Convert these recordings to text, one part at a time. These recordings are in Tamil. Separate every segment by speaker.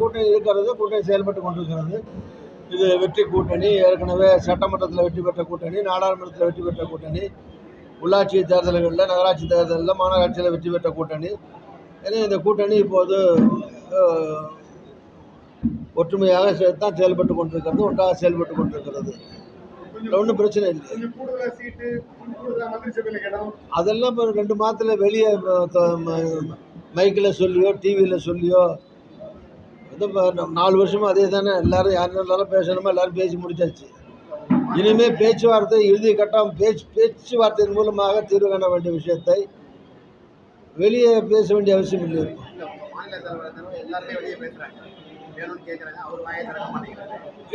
Speaker 1: கூட்டணி இருக்கிறது கூட்டணி செயல்பட்டு கொண்டிருக்கிறது. இது வெற்றி கூட்டணி ஏற்கனவே சட்டமன்றத்தில் வெற்றி பெற்ற கூட்டணி நாடாளுமன்றத்தில் வெற்றி பெற்ற கூட்டணி உள்ளாட்சி தேர்தல்களில் நகராட்சி தேர்தலில் மாநகராட்சியில் வெற்றி பெற்ற கூட்டணி. எனவே இந்த கூட்டணி இப்போது ஒற்றுமையாக தான் செயல்பட்டு கொண்டிருக்கிறது ஒன்றாக செயல்பட்டு கொண்டிருக்கிறது. ஒன்றும் பிரச்சனை இல்லை. அதெல்லாம் இப்போ ரெண்டு மாதத்தில் வெளியே மைக்கில் சொல்லியோ டிவியில் சொல்லியோ இந்த நாலு வருஷமும் அதே தானே எல்லாரும் யார் இருந்தாலும் பேசணுமோ? எல்லோரும் பேசி முடிச்சாச்சு. இனிமேல் பேச்சுவார்த்தை இறுதி கட்டம் பேச்சு பேச்சுவார்த்தையின் மூலமாக தீர்வு காண வேண்டிய விஷயத்தை வெளியே பேச வேண்டிய அவசியம் இல்லை.
Speaker 2: அவர்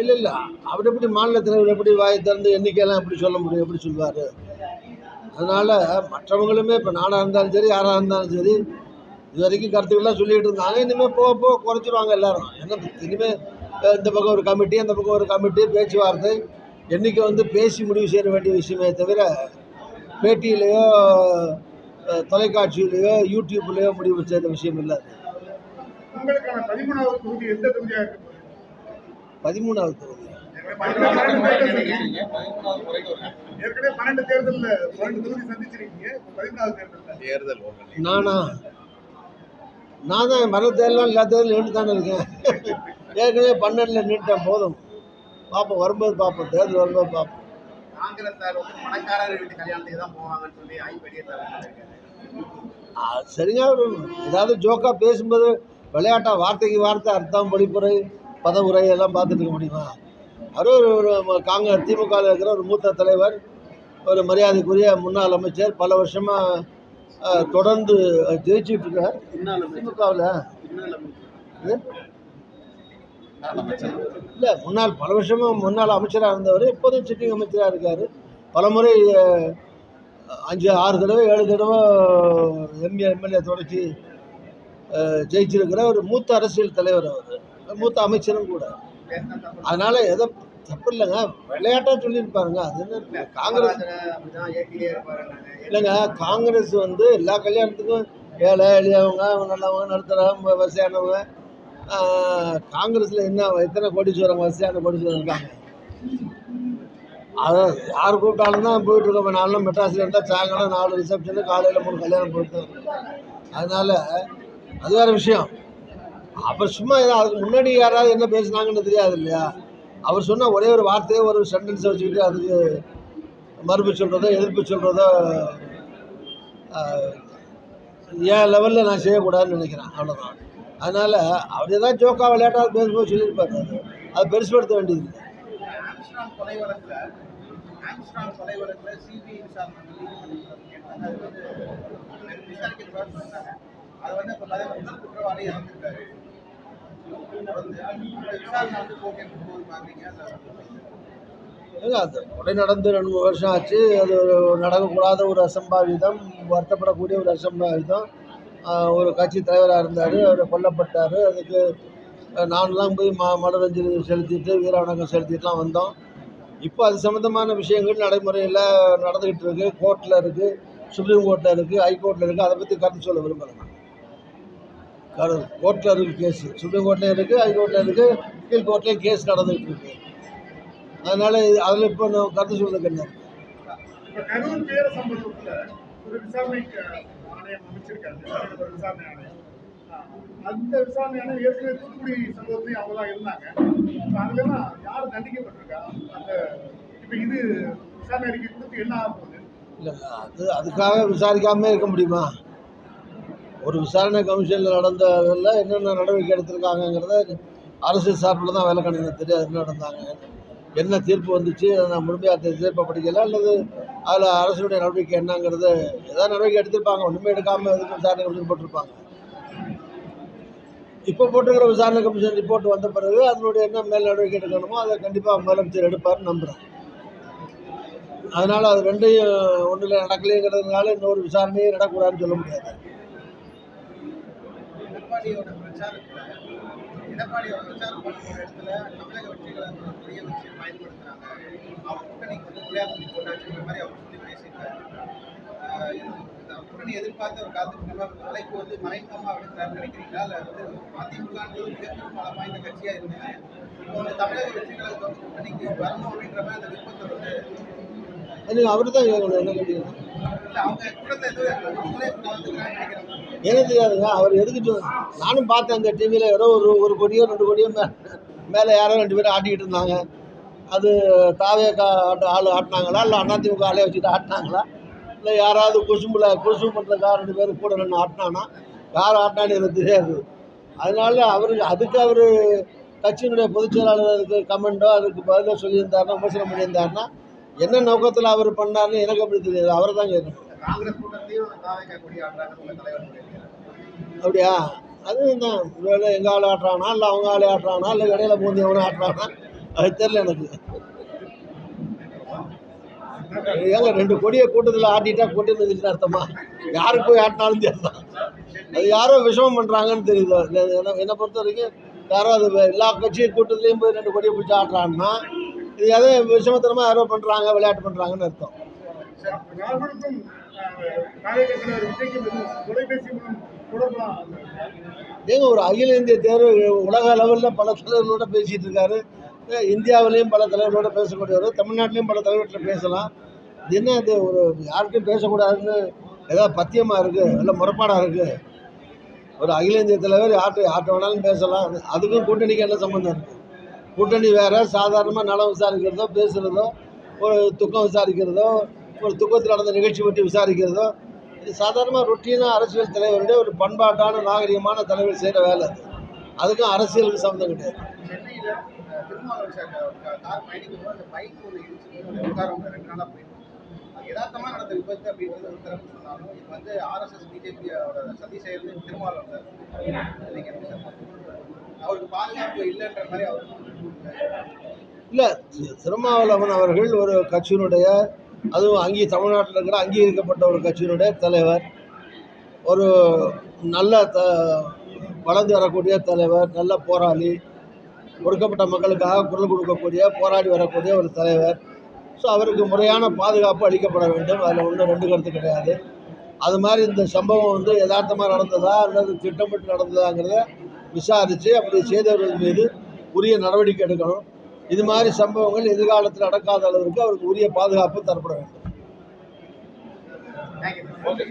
Speaker 1: இல்லை இல்லை. அவர் எப்படி மாநில தலைவர் எப்படி வாயை திறந்து எண்ணிக்கையெல்லாம் எப்படி சொல்ல முடியும்? எப்படி சொல்வார்? அதனால் மற்றவங்களுமே இப்போ நானாக இருந்தாலும் சரி யாராக இருந்தாலும் சரி இது வரைக்கும் கருத்துக்கள்லாம் சொல்லிகிட்டு இருந்தாங்க. இனிமேல் போக போக குறைச்சிருவாங்க எல்லாரும். என்ன இனிமேல் இந்த பக்கம் ஒரு கமிட்டி அந்த பக்கம் ஒரு கமிட்டி பேச்சுவார்த்தை. எண்ணிக்கை வந்து பேசி முடிவு செய்ய வேண்டிய விஷயமே தவிர பேட்டியிலையோ தொலைக்காட்சியிலையோ யூடியூப்லேயோ முடிவு செய்கிற விஷயம் இல்லை.
Speaker 3: பதிமூணாவது தொகுதி
Speaker 1: நானா? நான் தான் மர தேர்தலாம் எல்லா தேர்தலும் நின்று தானே இருக்கேன். ஏற்கனவே பன்னெண்டில் நின்றுட்டேன் போதும். பார்ப்போம் வரும்போது பார்ப்போம் தேர்தல் வரும்போது பார்ப்போம் சரிங்க ஏதாவது ஜோக்காக பேசும்போது விளையாட்டா வார்த்தைக்கு வார்த்தை அர்த்தம் பொழிப்புரை பதவுரை எல்லாம் பார்த்துட்டு இருக்க முடியுமா? அவர் ஒரு காங்கிரஸ் திமுகவில் இருக்கிற ஒரு மூத்த தலைவர் ஒரு மரியாதைக்குரிய முன்னாள் அமைச்சர் பல வருஷமாக தொடர்ந்து ஜெயிச்சுட்டு இருக்கார் திமுகவில். இல்லை முன்னாள் பல வருஷமாக முன்னாள் அமைச்சராக இருந்தவர் இப்போதும் சிட்டிங் அமைச்சராக இருக்கார். பலமுறை அஞ்சு ஆறு தடவை ஏழு தடவை எம்ஏ எம்எல்ஏ தொடர்ச்சி ஜெயிச்சிருக்கிற ஒரு மூத்த அரசியல் தலைவர் அவர். மூத்த அமைச்சரும் கூட. அதனால் எதை தப்பு இல்லைங்க. விளையாட்டாக சொல்லியிருப்பாருங்க அது என்ன காங்கிரஸ் இல்லைங்க காங்கிரஸ் வந்து எல்லா கல்யாணத்துக்கும் ஏழை எளியவங்க நல்லவங்க நடுத்தரவங்க வசதியானவங்க காங்கிரஸில் என்ன எத்தனை கோடீஸ்வரங்க வசதியான கோடீஸ்வரங்க இருக்காங்க? அதான் யார் கூப்பிட்டாலும் தான் போயிட்டு இருக்கோம். நாலும் மெட்ராஸில் இருந்தால் சாயங்காலம் நாலு ரிசப்ஷனு காலையில் மூணு கல்யாணம் போயிட்டு அதனால் அது வேறு விஷயம். அப்போ சும்மா ஏதோ அதுக்கு முன்னாடி யாராவது என்ன பேசுனாங்கன்னு தெரியாது இல்லையா? அவர் சொன்ன ஒரே ஒரு வார்த்தையை ஒரு சென்டென்ஸை வச்சுக்கிட்டு அதுக்கு மறுப்பு சொல்கிறதோ எதிர்ப்பு சொல்கிறதோ என் லெவலில் நான் செய்யக்கூடாதுன்னு நினைக்கிறேன். அவ்வளோதான் அதனால் அவர் ஏதாவது ஜோக்காக விளையாட்டாக பேசும்போது சொல்லியிருப்பார் அது அது பெருசுபடுத்த வேண்டியது இல்லை.
Speaker 2: அது வந்து இப்போ முதல் குற்றவாளி இறந்துருக்காரு
Speaker 1: அது கொலை நடந்து ரெண்டு மூணு வருஷம் ஆச்சு. அது நடக்கக்கூடாத ஒரு அசம்பாவிதம் வருத்தப்படக்கூடிய ஒரு அசம்பாவிதம். ஒரு கட்சி தலைவராக இருந்தார் அவர் கொல்லப்பட்டார். அதுக்கு நான்லாம் போய் ம மலரஞ்சலி செலுத்திட்டு வீரவணக்கம் செலுத்திட்டுலாம் வந்தோம். இப்போ அது சம்மந்தமான விஷயங்கள் நடைமுறையில் நடந்துக்கிட்டு இருக்குது கோர்ட்டில் இருக்குது சுப்ரீம் கோர்ட்டில் இருக்குது ஹைகோர்ட்டில் இருக்குது அதை பற்றி கருத்து சொல்ல விரும்புகிறேன் கோர்ட்டில் இருக்குது கேஸ் சுப்ரீம் கோர்ட்லேயும் இருக்குது ஹைகோர்ட்டில் இருக்குது கீழ் கோர்ட்லேயும் கேஸ் நடந்துகிட்டு இருக்கு. அதனால் அதில் இப்போ நான் கருத்து சொல்றதுக்கு என்ன?
Speaker 3: அந்த விசாரணை ஏற்கனவே தூத்துக்குடி சம்பவத்தையும் அவங்க தான் இருந்தாங்க. எல்லாம் யார் தண்டிக்கப்பட்டிருக்கா? அந்த இப்ப இது விசாரணை அறிக்கை கொடுத்து என்ன ஆக போகுது?
Speaker 1: இல்லை அது அதுக்காக விசாரிக்காமலே இருக்க முடியுமா? ஒரு விசாரணை கமிஷனில் நடந்ததில் என்னென்ன நடவடிக்கை எடுத்திருக்காங்கங்கிறத அரசு சார்பில் தான் வேலை கணக்கு தெரியாது என்ன நடந்தாங்க என்ன தீர்ப்பு வந்துச்சு நான் முழுமையாக தீர்ப்பை படிக்கல அல்லது அதில் அரசுடைய நடவடிக்கை என்னங்கிறது ஏதாவது நடவடிக்கை எடுத்திருப்பாங்க ஒன்றுமே எடுக்காமல் எதுக்கு விசாரணை கமிஷன் போட்டிருப்பாங்க. இப்போ போட்டுக்கிற விசாரணை கமிஷன் ரிப்போர்ட் வந்த பிறகு அதனுடைய என்ன மேல் நடவடிக்கை எடுக்கணுமோ அதை கண்டிப்பாக முதலமைச்சர் எடுப்பார்னு நம்புகிறேன் அதனால் அது ரெண்டையும் ஒன்றில் நடக்கலைங்கிறதுனால இன்னொரு விசாரணையே நடக்கூடாதுன்னு சொல்ல முடியாது.
Speaker 2: எடப்பாடியோட பிரச்சாரத்தில் எடப்பாடியோட பிரச்சாரம் பண்ணுற இடத்துல தமிழக வெற்றிகளை ஒரு பெரிய விஷயம் பயன்படுத்துகிறாங்க அவர் கூட்டணிக்கு வந்து விளையாட்டு கொண்டாச்சுங்கிற மாதிரி அவர் சொல்லி பேசியிருக்காரு ஆஹ் கூட்டணி எதிர்பார்த்து அவர் காத்துட்டு நாளைக்கு அழைப்பு வந்து மறைமுகமாக விடுக்கிறாருன்னு நினைக்கிறீங்களா? இல்ல வந்து அதிமுகன்றது மிகப்பெரும் பலம் வாய்ந்த கட்சியாக இருந்தாங்க இப்போ வந்து தமிழக வெற்றிகளை வந்து கூட்டணிக்கு வரணும் அப்படின்ற மாதிரி அந்த விருப்பத்தை வந்து
Speaker 1: அவர் தான் என்ன
Speaker 2: கேட்டீங்கன்னா
Speaker 1: எனக்கு தெரியாதுங்க அவர் எதுக்கு நானும் பார்த்தேன் அந்த டிவியில் ஏதோ ஒரு ஒரு கொடியோ ரெண்டு கொடியோ மே மேலே யாரோ ரெண்டு பேரும் ஆட்டிக்கிட்டு இருந்தாங்க. அது தாவே கா ஆட்டு ஆள் ஆட்டினாங்களா இல்லை அதிமுக ஆளே வச்சுட்டு ஆட்டினாங்களா? இல்லை யாராவது குசும்பில் குசும் பண்ணுறதுக்காக ரெண்டு பேரும் கூட ரெண்டு ஆட்டினானா? யார் ஆட்டினான்னு எனக்கு தெரியாது. அதனால அவருக்கு அதுக்கு அவர் கட்சியினுடைய பொதுச் செயலாளருக்கு கமெண்டோ அதுக்கு பதிலாக சொல்லியிருந்தாருன்னா விமர்சனம் பண்ணியிருந்தாருன்னா என்ன நோக்கத்தில் அவர் பண்ணாருன்னு எனக்கு அப்படி தெரியாது. அவரை தான் கேட்கணும். அப்படியா? அதுதான் வேலை எங்கள் ஆள் ஆட்டுறானா? இல்லை அவங்க ஆளே ஆட்டுறானா? இல்லை இடையில பூந்தி எவனும் ஆட்டுறானா? அது தெரில எனக்கு. ஏங்க ரெண்டு கொடியை கூட்டத்தில் ஆட்டிட்டா கூட்டி இருந்துச்சுன்னு அர்த்தமா? யாருக்கு போய் ஆட்டினாலும் தெரியும் அது யாரோ விஷமம் பண்ணுறாங்கன்னு தெரியுது. என்ன- பொறுத்த வரைக்கும் யாரோ அது எல்லா கட்சி கூட்டத்துலேயும் போய் ரெண்டு கொடியை பிடிச்சி ஆட்டுறான்னா இது எதோ விஷமத்தனமாக யாரோ பண்ணுறாங்க விளையாட்டு பண்ணுறாங்கன்னு அர்த்தம். ஏங்க ஒரு அகில இந்திய தேர்வு உலக அளவில் பல தலைவர்களோட பேசிகிட்டு இருக்காரு. இந்தியாவிலையும் பல தலைவர்களோட பேசக்கூடியவர். தமிழ்நாட்டிலையும் பல தலைவர்கிட்ட பேசலாம். என்ன இது ஒரு யார்கிட்டையும் பேசக்கூடாதுன்னு ஏதாவது பத்தியமாக இருக்குது இல்லை முறைப்பாடாக இருக்குது ஒரு அகில இந்திய தலைவர் யார்கிட்ட யார்கிட்ட வேணாலும் பேசலாம். அதுக்கும் கூட்டணிக்கு என்ன சம்மந்தம் இருக்குது கூட்டணி வேறு சாதாரணமாக நலம் விசாரிக்கிறதோ பேசுகிறதோ ஒரு துக்கம் விசாரிக்கிறதோ ஒரு துக்கத்தில் நடந்த நிகழ்ச்சி பற்றி விசாரிக்கிறதோ இது சாதாரணமாக ரொட்டீனாக அரசியல் தலைவருடைய ஒரு பண்பாட்டான நாகரிகமான தலைவர் செய்கிற வேலை. அதுக்கும் அரசியலுக்கு சம்மந்தம் கிடையாது.
Speaker 2: சென்னையில அஹ், திருமாவளவன் சார் க- கார் பயணிக்கும் போது நடந்த விபத்து அப்படின்றது ஒரு தரப்பு சொன்னாலும் இது வந்து ஆர்எஸ்எஸ் பிஜேபி சதி செயல் திருமாவளவன் சார் அவருக்கு பாதுகாப்பு இல்லைன்ற மாதிரி அவர்
Speaker 1: இல்லை திருமாவளவன் அவர்கள் ஒரு கட்சியினுடைய அதுவும் அங்கே தமிழ்நாட்டில் இருக்கிற அங்கீகரிக்கப்பட்ட ஒரு கட்சியினுடைய தலைவர். ஒரு நல்ல த வளர்ந்து வரக்கூடிய தலைவர் நல்ல போராளி ஒடுக்கப்பட்ட மக்களுக்காக குரல் கொடுக்கக்கூடிய போராடி வரக்கூடிய ஒரு தலைவர். ஸோ அவருக்கு முறையான பாதுகாப்பு அளிக்கப்பட வேண்டும். அதில் ஒன்றும் ரெண்டு கருத்து கிடையாது. அது மாதிரி இந்த சம்பவம் வந்து யதார்த்தமாக நடந்ததா அல்லது திட்டமிட்டு நடந்ததாங்கிறத விசாரித்து அப்படி செய்தவர்கள் மீது உரிய நடவடிக்கை எடுக்கணும். இது மாதிரி சம்பவங்கள் எதிர்காலத்தில் நடக்காத அளவிற்கு அவருக்கு உரிய பாதுகாப்பு தரப்பட வேண்டும்.
Speaker 2: ஓகே